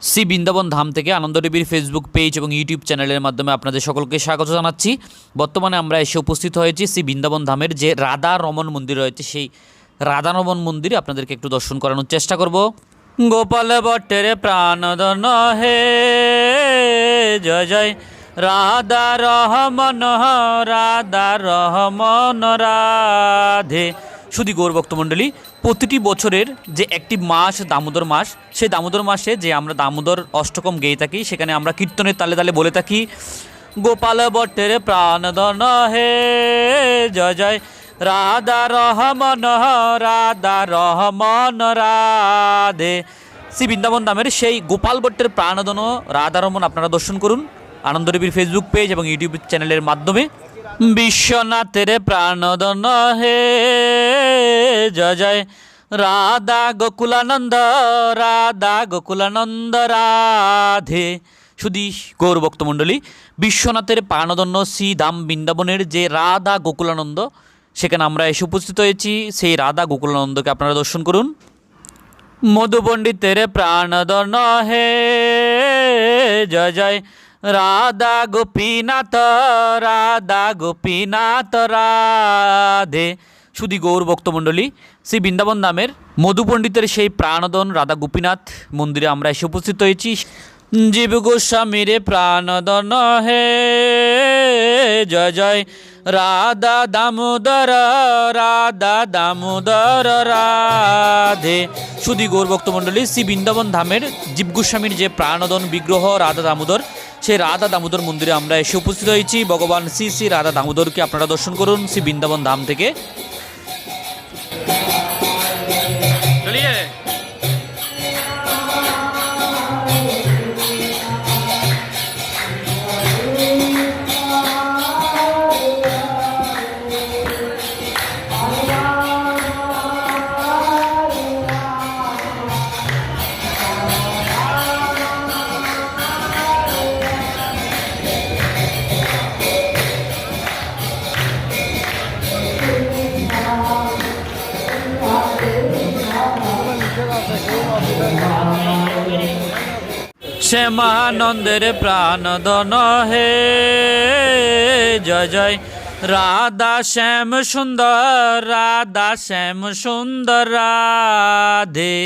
C Vrindavan Dham থেকে আনন্দ টিভির Facebook page এবং ইউটিউব চ্যানেলের মাধ্যমে আপনাদের সকলকে স্বাগত জানাচ্ছি। বর্তমানে আমরা এসে উপস্থিত হয়েছি সি বৃন্দাবন ধামের যে রাধা রমন মন্দির রয়েছে, সেই রাধা রমন মন্দিরে আপনাদেরকে একটু দর্শন করানোর চেষ্টা করব। গোপাল বটের প্রাণদন হে, জয় জয়। রাধা রহমন রাধা রহমন, রাধে। শুধু গৌর ভক্তমণ্ডলী প্রতিটি বছরের যে একটি মাস, দামোদর মাস, সেই দামোদর মাসে যে আমরা দামোদর অষ্টকম গেয়ে থাকি, সেখানে আমরা কীর্তনের তালে তালে বলে থাকি, গোপাল বটের প্রাণদন হে, জয় জয়, রাধা রহমন রাধা রহমন, রাধে। শ্রী বৃন্দাবন দামের সেই গোপাল ভট্টের প্রাণদন রাধারমন আপনারা দর্শন করুন। আনন্দদেবীর ফেসবুক পেজ এবং ইউটিউব চ্যানেলের মাধ্যমে। বিশ্বনাথের প্রাণদন হে, জয় জয়। রাধা গোকুলানন্দ রাধা গোকুলানন্দ, রাধে। শুধু গৌর ভক্তমণ্ডলী, বিশ্বনাথের প্রাণদন্য শ্রী ধাম বৃন্দাবনের যে রাধা গোকুলানন্দ, সেখানে আমরা এসে উপস্থিত হয়েছি। সেই রাধা গোকুলানন্দকে আপনারা দর্শন করুন। মধু পণ্ডিতের প্রাণদন হে, জয় জয়। রাধা গোপীনাথ রাধা গোপীনাথ রাধে শুধু গৌর ভক্তমণ্ডলী, শ্রী বৃন্দাবন নামের মধু পণ্ডিতের সেই প্রাণদন রাধা গোপীনাথ মন্দিরে আমরা এসে উপস্থিত হয়েছি। জীব গোস্বামীর প্রাণদন হে, জয় জয়। রাধা দামোদর রাধা দামোদর, রাধে। শুধু গৌর ভক্তমণ্ডলী, শ্রী বৃন্দাবন ধামের জীব গোস্বামীর যে প্রাণদন, বিগ্রহ, রাধা দামোদর সেই রাধা দামোদর মন্দিরে আমরা এসে উপস্থিত হয়েছি। ভগবান শ্রী শ্রী রাধা দামোদরকে আপনারা দর্শন করুন শ্রী বৃন্দাবন ধাম থেকে। শ্যামানন্দের প্রাণদন হে। জয় জয়। রাধা শ্যাম সুন্দর রাধা শ্যাম সুন্দর রাধে।